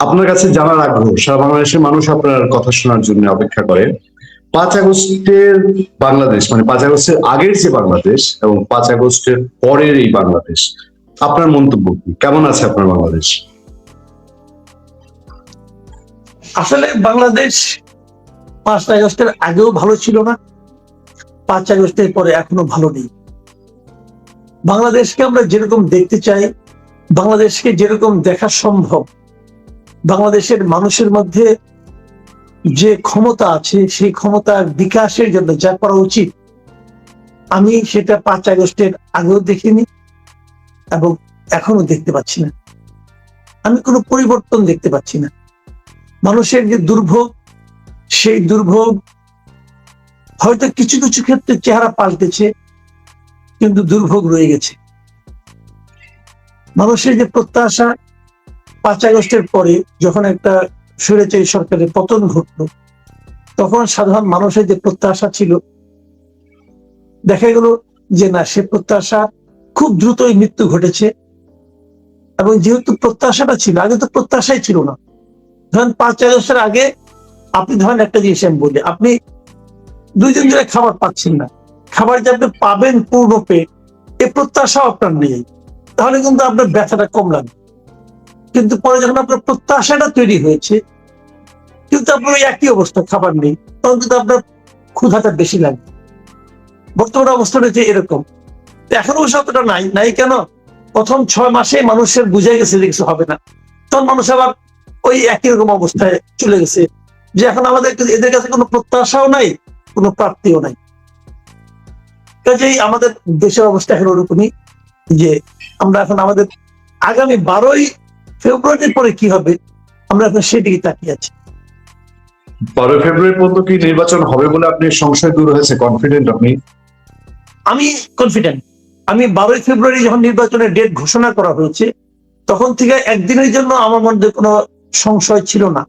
আপনার কাছে জানার আগ্রহ, সারা বাংলাদেশের মানুষ আপনার কথা শোনার জন্য অপেক্ষা করে। পাঁচ আগস্টের বাংলাদেশ মানে পাঁচ আগস্টের আগের যে বাংলাদেশ এবং পাঁচ আগস্টের পরের এই বাংলাদেশ, আপনার মন্তব্য কি? কেমন আছে আপনার বাংলাদেশ? আসলে বাংলাদেশ পাঁচ আগস্টের আগেও ভালো ছিল না, পাঁচ আগস্টের পরে এখনও ভালো নেই। বাংলাদেশকে আমরা যেরকম দেখতে চাই, বাংলাদেশকে যেরকম দেখা সম্ভব বাংলাদেশের মানুষের মধ্যে যে ক্ষমতা আছে, সেই ক্ষমতার বিকাশের জন্য যা করা উচিত, আমি সেটা পাঁচ আগস্টের আগেও দেখিনি এবং এখনও দেখতে পাচ্ছি না। আমি কোনো পরিবর্তন দেখতে পাচ্ছি না। মানুষের যে দুর্ভোগ, সেই দুর্ভোগ হয়তো কিছু কিছু ক্ষেত্রে চেহারা পাল্টেছে, কিন্তু দুর্ভোগ রয়ে গেছে। মানুষের যে প্রত্যাশা পাঁচ আগস্টের পরে যখন একটা স্বৈরাচারী সরকারের পতন ঘটলো, তখন সাধারণ মানুষের যে প্রত্যাশা ছিল, দেখা গেল যে না, সে প্রত্যাশা খুব দ্রুতই মৃত্যু ঘটেছে। এবং যেহেতু প্রত্যাশাটা ছিল, আগে তো প্রত্যাশাই ছিল না। ধরেন পাঁচ আগস্টের আগে আপনি ধরেন একটা জিনিস আমি বলি, আপনি দুইজন ধরে খাবার পাচ্ছেন না। খাবার যে আপনি পাবেন পূর্ণ এ প্রত্যাশাও আপনার নেই। তাহলে কিন্তু আপনার ব্যথাটা কম লাগবে কিন্তু পরে যখন আপনার প্রত্যাশাটা তৈরি হয়েছে, কিন্তু আপনার ওই একই অবস্থা, খাবার নেই, তখন কিন্তু আপনার ক্ষুধাটা বেশি লাগে। বর্তমান অবস্থা রয়েছে এরকম। এখন অতটা নাই। নাই কেন? প্রথম ছয় মাসে মানুষের বুঝে গেছে যে কিছু হবে না। তখন মানুষ আবার ওই একই রকম অবস্থায় চলে গেছে যে এখন আমাদের এদের কাছে কোনো প্রত্যাশাও নাই, কোনো প্রাপ্তিও নাই। কাজেই আমাদের দেশের অবস্থা এখন ওরকমই যে আমরা এখন আমাদের আগামী বারোই ফেব্রুয়ারির পরে কি হবে? আমরা এখন সেদিকে তাকিয়ে আছি। বারোই ফেব্রুয়ারি পর্যন্ত কি নির্বাচন হবে বলে আপনি সংশয় দূর হয়েছে? কনফিডেন্ট আপনি? আমি কনফিডেন্ট আমি বারোই ফেব্রুয়ারি যখন নির্বাচনের ডেট ঘোষণা করা হয়েছে তখন থেকে একদিনের জন্য আমার মধ্যে কোনো সংশয় ছিল না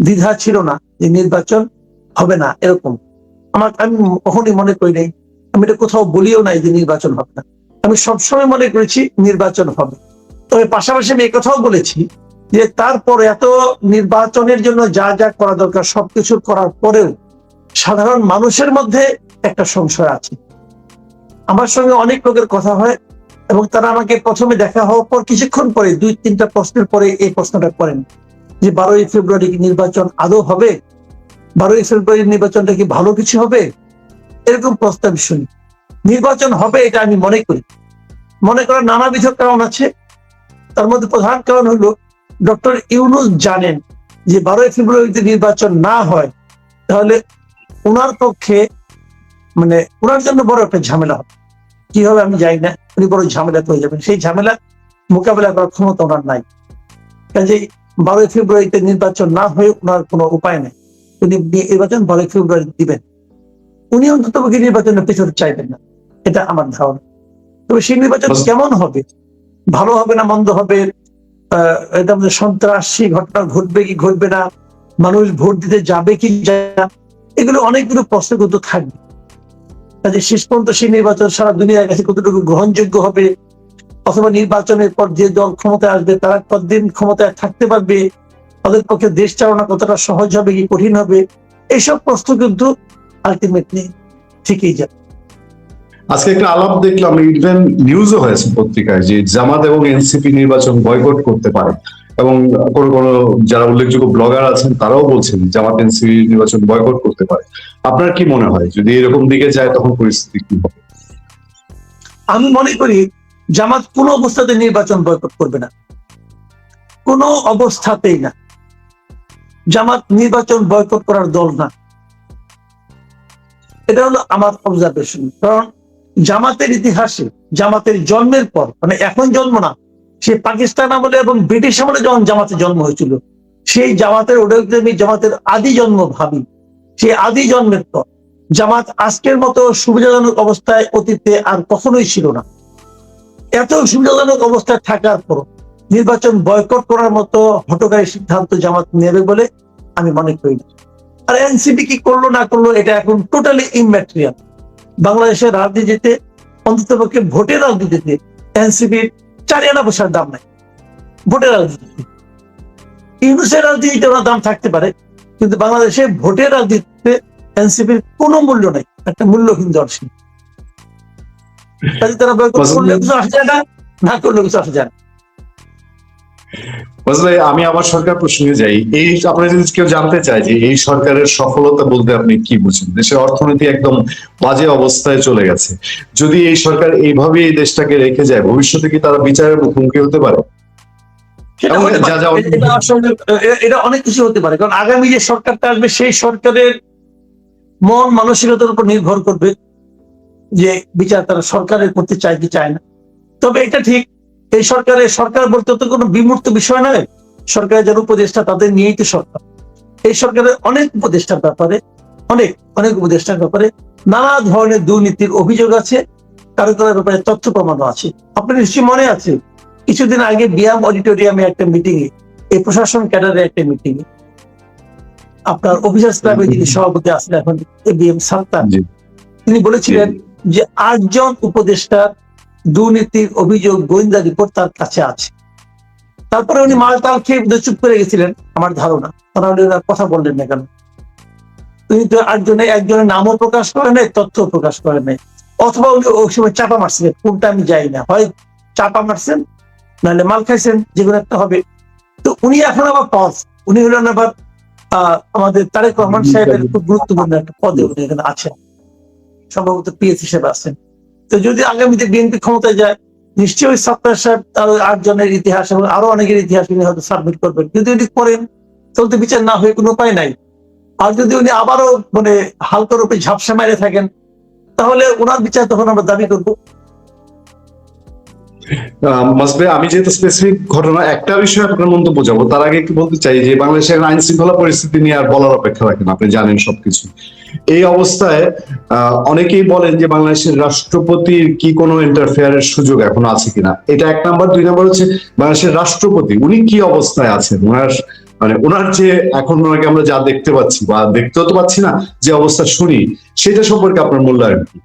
দ্বিধা ছিল না যে নির্বাচন হবে না এরকম। আমার আমি কখনই মনে করি নাই। আমি এটা কোথাও বলিও নাই যে নির্বাচন হবে না। আমি সবসময় মনে করেছি নির্বাচন হবে। তবে পাশাপাশি আমি কথাও বলেছি যে তারপর এত নির্বাচনের জন্য যা যা করা দরকার, সবকিছু করার পরেও সাধারণ মানুষের মধ্যে একটা সংশয় আছে। আমার সঙ্গে অনেক লোকের কথা হয় এবং তারা আমাকে প্রথমে দেখা হওয়ার পর কিছুক্ষণ পরে, দুই তিনটা প্রশ্নের পরে এই প্রশ্নটা করেন যে, বারোই ফেব্রুয়ারি নির্বাচন আদৌ হবে? বারোই ফেব্রুয়ারি নির্বাচনটা কি ভালো কিছু হবে? এরকম প্রস্তাব শুনি। নির্বাচন হবে এটা আমি মনে করি। মনে করার নানাবিধ কারণ আছে। তার মধ্যে প্রধান কারণ হলো ডক্টর ইউনুস জানেন যে বারোই ফেব্রুয়ারিতে নির্বাচন না হয় তাহলে ওনার পক্ষে মানে ওনার জন্য বড় একটা ঝামেলা হবে। কি হবে আমি জানি না উনি বড় ঝামেলা হয়ে যাবেন। সেই ঝামেলা মোকাবেলা করার ক্ষমতা ওনার নাই। কাজেই বারোই ফেব্রুয়ারিতে নির্বাচন না হয়ে ওনার কোনো উপায় নেই। উনি নির্বাচন বারোই ফেব্রুয়ারি দিবেন। উনি অন্তত নির্বাচনের পেছনে চাইবেন না। এটা আমার ধারণা। তবে সেই নির্বাচন কেমন হবে ভালো হবে না, মন্দ হবে? সন্ত্রাসী ঘটনা, ঘটবে কি ঘটবে না? মানুষ ভোট দিতে যাবে কি না? এগুলো অনেকগুলো প্রশ্ন কিন্তু থাকবে। কাজে শেষ পর্যন্ত সেই নির্বাচন সারা দুনিয়ার কাছে কতটুকু গ্রহণযোগ্য হবে? অথবা নির্বাচনের পর যে দল ক্ষমতায় আসবে, তারা কতদিন ক্ষমতায় থাকতে পারবে? তাদের পক্ষে দেশ চালনা কতটা সহজ হবে, কি কঠিন হবে? এইসব প্রশ্ন কিন্তু আলটিমেটলি থেকেই যাবে আজকে একটা আলাপ দেখলাম ইভেন নিউজও হয়েছে পত্রিকায় যে জামাত এবং এনসিপি নির্বাচন বয়কট করতে পারে। এবং কোন কোন যারা উল্লেখযোগ্য ব্লগার আছেন, তারাও বলছেন জামাত এনসিপি নির্বাচন বয়কট করতে পারে। আপনার কি মনে হয়? যদি এরকম দিকে যায়, তখন পরিস্থিতি কি হবে? আমি মনে করি জামাত কোন অবস্থাতে নির্বাচন বয়কট করবে না। কোন অবস্থাতেই না। জামাত নির্বাচন বয়কট করার দল না। এটা হলো আমার অবজারভেশন কারণ জামাতের ইতিহাসে, জামাতের জন্মের পর মানে এখন জন্ম না, সে পাকিস্তান আমলে এবং ব্রিটিশ আমলে যখন জামাতের জন্ম হয়েছিল, সেই জামাতের ওটাকে জামাতের আদি জন্ম ভাবি। সেই আদি জন্মের পর, জামাত আজকের মতো সুবিধাজনক অবস্থায় অতীতে আর কখনোই ছিল না। এত সুবিধাজনক অবস্থায় থাকার পর, নির্বাচন বয়কট করার মতো হটকারী সিদ্ধান্ত জামাত নেবে বলে আমি মনে করি আর এনসিপি কি করল না করল, এটা এখন টোটালি ইম্যাটেরিয়াল বাংলাদেশের রাজনীতিতে অন্তত পক্ষে ভোটের রাজনীতিতে এনসিপির চার আনা পয়সার দাম নাই। ভোটের রাজনীতিতে। ইউনুসের রাজনীতিতে ওনার দাম থাকতে পারে কিন্তু বাংলাদেশে ভোটের রাজনীতিতে এনসিপির কোনো মূল্য নেই একটা মূল্যহীন ছিল তারা বয়কট করলে কিছু আসে যায় না না করলে কিছু আসে যায় না। আমি আমার সরকার প্রসঙ্গে যাই। এই আপনারা যদি কেউ জানতে চায় যে এই সরকারের সফলতা বলতে আপনি কি বুঝেন? দেশের অর্থনীতি একদম বাজে অবস্থায় চলে গেছে। যদি এই সরকার এইভাবে এই দেশটাকে রেখে যায় ভবিষ্যতে কি তারা বিচারের মুখোমুখি হতে পারে? এটা অনেক কিছু হতে পারে। কারণ আগামী যে সরকারটা আসবে সেই সরকারের মন মানসিকতার উপর নির্ভর করবে যে বিচার তারা সরকারের করতে চায় কি চায় না। তবে এটা ঠিক এই সরকারের সরকার বলতে তো কোনো বিমূর্ত বিষয় নয়। সরকারের যারা উপদেষ্টা তাদের নিয়েই তো সরকার। এই সরকারের অনেক উপদেষ্টার ব্যাপারে অনেক অনেক উপদেষ্টার ব্যাপারে নানা ধরনের দুর্নীতির অভিযোগ আছে। কারও কারও ব্যাপারে তথ্য প্রমাণও আছে। আপনার নিশ্চয়ই মনে আছে কিছুদিন আগে বিয়াম অডিটোরিয়ামে একটা মিটিং এ এই প্রশাসন ক্যাডারের একটা মিটিং এ আপনার অফিসার্স ক্লাবের যিনি সভাপতি আছেন এখন বিএম সাত্তার জি। তিনি বলেছিলেন যে আটজন উপদেষ্টার দুর্নীতির অভিযোগ গোয়েন্দা রিপোর্ট তার কাছে আছে। তারপরে উনি মালটাল খেয়ে চুপ করে গেছিলেন আমার ধারণা। তারা ওনার কথা বললেন না কেন? তিনি তো আটজনে একজনের নামও প্রকাশ করেন নাই তথ্য প্রকাশ করেন নাই। অথবা উনি ওই সময় চাপা মারছিলেন কোনটা আমি যাই না। হয় চাপা মারছেন নাহলে মাল খাইছেন যেগুলো একটা হবে। তো উনি এখন আবার পজ উনি হলেন আবার আহ, আমাদের তারেক রহমান সাহেবের খুব গুরুত্বপূর্ণ একটা পদে উনি এখানে আছেন। সম্ভবত পিএস হিসেবে আছেন। তো যদি আগামীতে বিএনপি ক্ষমতায় যায়, নিশ্চয়ই সত্তার সাহেব তার আটজনের আট জনের ইতিহাস এবং আরও অনেকের ইতিহাস উনি হয়তো সাবমিট করবেন। যদি উনি করেন, চলতে বিচার না হয়ে কোনো উপায় নাই। আর যদি উনি আবারও মানে হালকা রূপে ঝাপসা মারে থাকেন, তাহলে ওনার বিচার তখন আমরা দাবি করব। মাসবে, আমি যেহেতু স্পেসিফিক ঘটনা একটা বিষয় আপনার মন্তব্য যাব তার আগে কি বলতে চাই যে বাংলাদেশের আইন শৃঙ্খলা পরিস্থিতি নিয়ে আর বলার অপেক্ষা রাখেন আপনি জানেন সবকিছু। এই অবস্থায় অনেকেই বলেন যে বাংলাদেশের রাষ্ট্রপতির কি কোনো ইন্টারফেয়ারের সুযোগ এখন আছে কিনা। এটা এক নাম্বার। দুই নাম্বার হচ্ছে বাংলাদেশের রাষ্ট্রপতি, উনি কি অবস্থায় আছেন? ওনার মানে ওনার যে এখন ওনাকে আমরা যা দেখতে পাচ্ছি বা দেখতেও তো পাচ্ছি না, যে অবস্থা শুনি, সেটা সম্পর্কে আপনার মূল্যায়ন কি?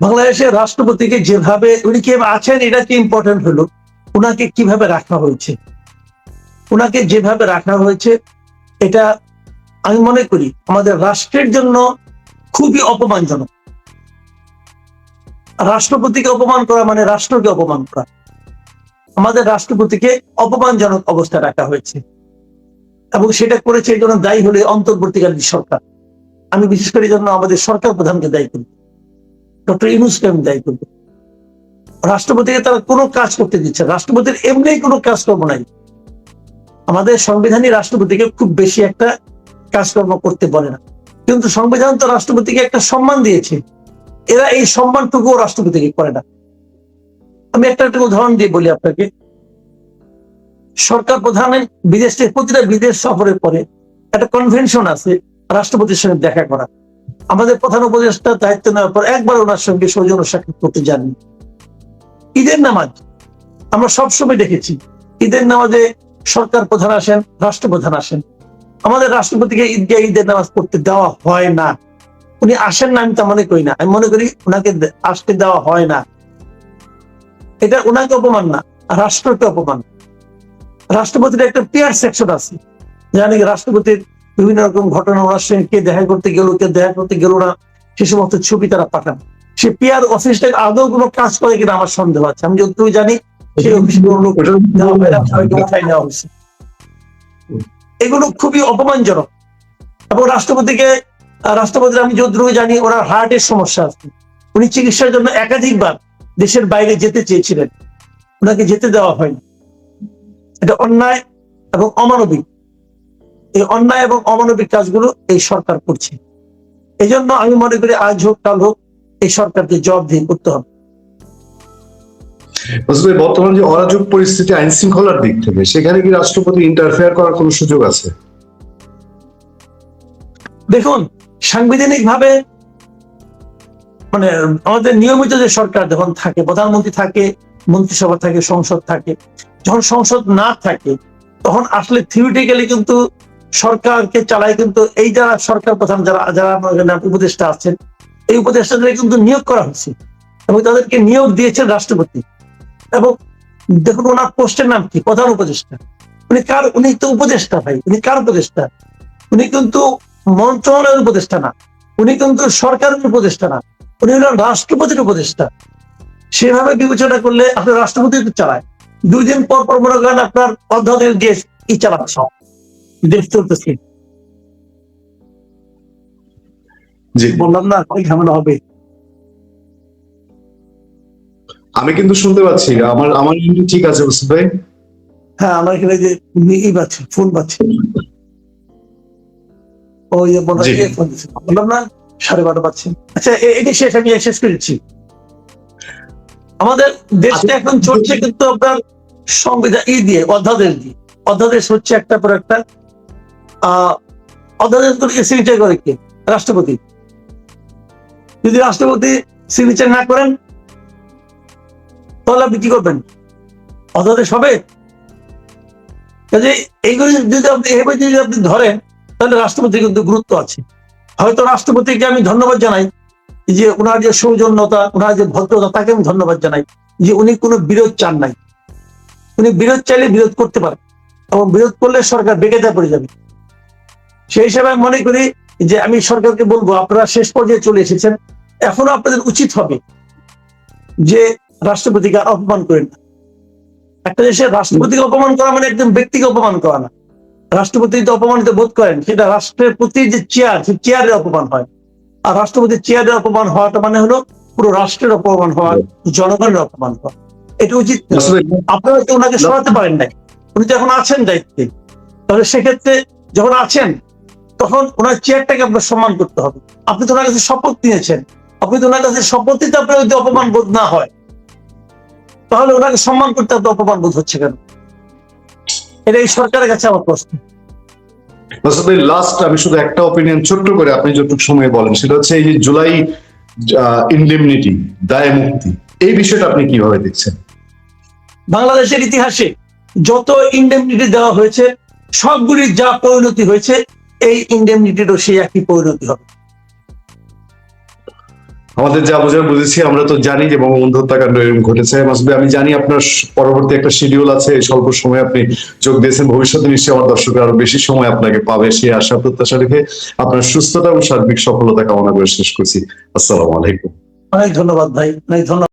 বাংলাদেশের রাষ্ট্রপতিকে যেভাবে উনি কে আছেন, এটা কি ইম্পর্টেন্ট হলো? ওনাকে কীভাবে রাখা হয়েছে? ওনাকে যেভাবে রাখা হয়েছে, এটা আমি মনে করি আমাদের রাষ্ট্রের জন্য খুবই অপমানজনক। রাষ্ট্রপতিকে অপমান করা মানে রাষ্ট্রকে অপমান করা। আমাদের রাষ্ট্রপতিকে অপমানজনক অবস্থায় রাখা হয়েছে। এবং সেটা করেছে এই জন্য দায়ী হলে অন্তর্বর্তীকালীন সরকার। আমি বিশেষ করে জন্য আমাদের সরকার প্রধানকে দায়ী করি। ডক্টর ইউনুসকে আমি দায়ী করব রাষ্ট্রপতিকে তারা কোনো কাজ করতে দিচ্ছে রাষ্ট্রপতির এমনি কোনো কাজকর্ম নাই। আমাদের সংবিধানই রাষ্ট্রপতিকে খুব বেশি একটা কাজকর্ম করতে বলে না। কিন্তু সংবিধান তো রাষ্ট্রপতিকে একটা সম্মান দিয়েছে। এরা এই সম্মানটুকুও রাষ্ট্রপতিকে করে না। আমি একটা একটা উদাহরণ দিয়ে বলি আপনাকে। সরকার প্রধানের বিদেশ প্রতিটা বিদেশ সফরের পরে একটা কনভেনশন আছে, রাষ্ট্রপতির সঙ্গে দেখা করা। আমাদের প্রধান উপদেষ্টা দায়িত্ব নেওয়ার পর একবার ওনার সঙ্গে সৌজন্য সাক্ষাৎ করতে যাননি ঈদের নামাজ আমরা সবসময় দেখেছি। ঈদের নামাজে সরকার প্রধান আসেন, রাষ্ট্রপ্রধান আসেন। আমাদের রাষ্ট্রপতিকে ঈদগাহ ঈদের নামাজ পড়তে দেওয়া হয় না। উনি আসেন না আমি তা মনে করি না। আমি মনে করি ওনাকে আসতে দেওয়া হয় না। এটা ওনাকে অপমান না রাষ্ট্রকে অপমান। রাষ্ট্রপতির একটা পেয়ার সেকশন আছে। জানি রাষ্ট্রপতির বিভিন্ন রকম ঘটনা ওনার সঙ্গে কে দেখা করতে গেল কে দেখা করতে গেল না সে সমস্ত ছবি তারা পাঠান। সে পিয়ার অফিসটা আদৌ কোনো কাজ করে কিনা আমার সন্দেহ আছে। আমি যতটুকু জানি সেই অফিসে কোনো লোক উঠাই নেওয়া হয়েছে। এগুলো খুবই অপমানজনক। এবং রাষ্ট্রপতিকে আহ, রাষ্ট্রপতির আমি যতটুকু জানি ওনার হার্টের সমস্যা আছে। উনি চিকিৎসার জন্য একাধিকবার দেশের বাইরে যেতে চেয়েছিলেন। ওনাকে যেতে দেওয়া হয়নি। এটা অন্যায় এবং অমানবিক। এই অন্যায় এবং অমানবিক কাজগুলো এই সরকার করছে। এই জন্য আমি মনে করি আজ হোক কাল হোক এই সরকারকে জবাবদিহি করতে হবে। বর্তমান যে অরাজক পরিস্থিতি আইন শৃঙ্খলার দিক থেকে সেখানে কি রাষ্ট্রপতি ইন্টারফেয়ার করার কোনো সুযোগ আছে? দেখুন সাংবিধানিক ভাবে মানে আমাদের নিয়মিত যে সরকার যখন থাকে প্রধানমন্ত্রী থাকে মন্ত্রিসভা থাকে সংসদ থাকে যখন সংসদ না থাকে তখন আসলে থিওরিটিক্যালি কিন্তু সরকারকে চালায় কিন্তু এই যারা সরকার প্রধান, যারা যারা উপদেষ্টা আছেন, এই উপদেষ্টাদের কিন্তু নিয়োগ করা হয়েছে এবং তাদেরকে নিয়োগ দিয়েছেন রাষ্ট্রপতি। এবং দেখুন ওনার পোস্টের নাম কি? প্রধান উপদেষ্টা। উনি কার, উনি তো উপদেষ্টা ভাই, উনি কার উপদেষ্টা? উনি কিন্তু মন্ত্রণালয়ের উপদেষ্টা না, উনি কিন্তু সরকারের উপদেষ্টা না, উনি হলেন রাষ্ট্রপতির উপদেষ্টা। সেভাবে বিবেচনা করলে আপনার রাষ্ট্রপতি চালায়। দুই দিন পর পর মনে করেন আপনার অধ্যাদেশ দেশ ই চালাচ্ছে দেশ চলতেছে। জি। বললাম না ঝামেলা হবে? আমি কিন্তু শুনতে পাচ্ছি আমার আমার কিন্তু ঠিক আছে ভাই? হ্যাঁ আমার এখানে যে ই পাচ্ছে ফোন পাচ্ছে। ওই যে বললাম না সাড়ে বারোটা পাচ্ছে আচ্ছা এটি শেষ আমি শেষ করেছি আমাদের দেশটা এখন চলছে কিন্তু আপনার সংবিধান ই দিয়ে অধ্যাদেশ দিয়ে। অধ্যাদেশ হচ্ছে একটা পর একটা আহ সিগনেচার করে কে? রাষ্ট্রপতি। যদি রাষ্ট্রপতি সিগনেচার না করেন, তাহলে আপনি কি করবেন? অধ্যাদেশ হবে? কাজে এইগুলো যদি আপনি এভাবে যদি আপনি ধরেন, তাহলে রাষ্ট্রপতির কিন্তু গুরুত্ব আছে। হয়তো রাষ্ট্রপতিকে আমি ধন্যবাদ জানাই যে ওনার যে সৌজন্যতা, ওনার যে ভদ্রতা, তাকে আমি ধন্যবাদ জানাই যে উনি কোনো বিরোধ চান নাই। উনি বিরোধ চাইলে বিরোধ করতে পারেন এবং বিরোধ করলে সরকার বেগেতা পড়ে যাবে। সেই হিসাবে আমি মনে করি যে আমি সরকারকে বলব আপনারা শেষ পর্যায়ে চলে এসেছেন। এখনও আপনাদের উচিত হবে যে রাষ্ট্রপতিকে অপমান করেন না। একটা দেশের রাষ্ট্রপতিকে অপমান করা মানে একজন ব্যক্তিকে অপমান করা না। রাষ্ট্রপতি যদি অপমানিত বোধ করেন সেটা রাষ্ট্রের প্রতি যে চেয়ার সেই চেয়ারের অপমান হয়। আর রাষ্ট্রপতির চেয়ারের অপমান হওয়াটা মানে হলো পুরো রাষ্ট্রের অপমান হওয়া জনগণের অপমান হওয়া। এটা উচিত আপনারা তো ওনাকে সরাতে পারেন নাই? উনি তো এখন আছেন দায়িত্বে। তাহলে সেক্ষেত্রে যখন আছেন তখন ওনার চেয়ারটাকে আপনার সম্মান করতে হবে। আপনি তো ওনার কাছে শপথ নিয়েছেন। আপনি তো ওনার কাছে শপথ নিতে আপনার যদি অপমান বোধ না হয় তাহলে ওনাকে সম্মান করতে আপনার অপমান বোধ হচ্ছে কেন? এটা এই সরকারের কাছে আমার প্রশ্ন। লাস্ট আমি শুধু একটা অপিনিয়ন ছোট্ট করে আপনি যতটুকু সময় বলেন সেটা হচ্ছে এই যে জুলাই ইনডেমনিটি দায় মুক্তি এই বিষয়টা আপনি কীভাবে দেখছেন? বাংলাদেশের ইতিহাসে যত ইন্ডেমনিটি দেওয়া হয়েছে সবগুলির যা পরিণতি হয়েছে এই ইন্ডেমনিটিরও সেই একই পরিণতি হবে। আমাদের যা বোঝার বুঝেছি আমরা তো জানি যে বঙ্গবন্ধু হত্যাকাণ্ড এরকম ঘটেছে। মাসুদ আমি জানি আপনার পরবর্তী একটা শিডিউল আছে স্বল্প সময় আপনি যোগ দিয়েছেন। ভবিষ্যতে নিশ্চয়ই আমার দর্শকরা আরও বেশি সময় আপনাকে পাবে সেই আশা প্রত্যাশা রেখে আপনার সুস্থতা এবং সার্বিক সফলতা কামনা করে শেষ করছি। আসসালামু আলাইকুম। অনেক ধন্যবাদ ভাই অনেক ধন্যবাদ।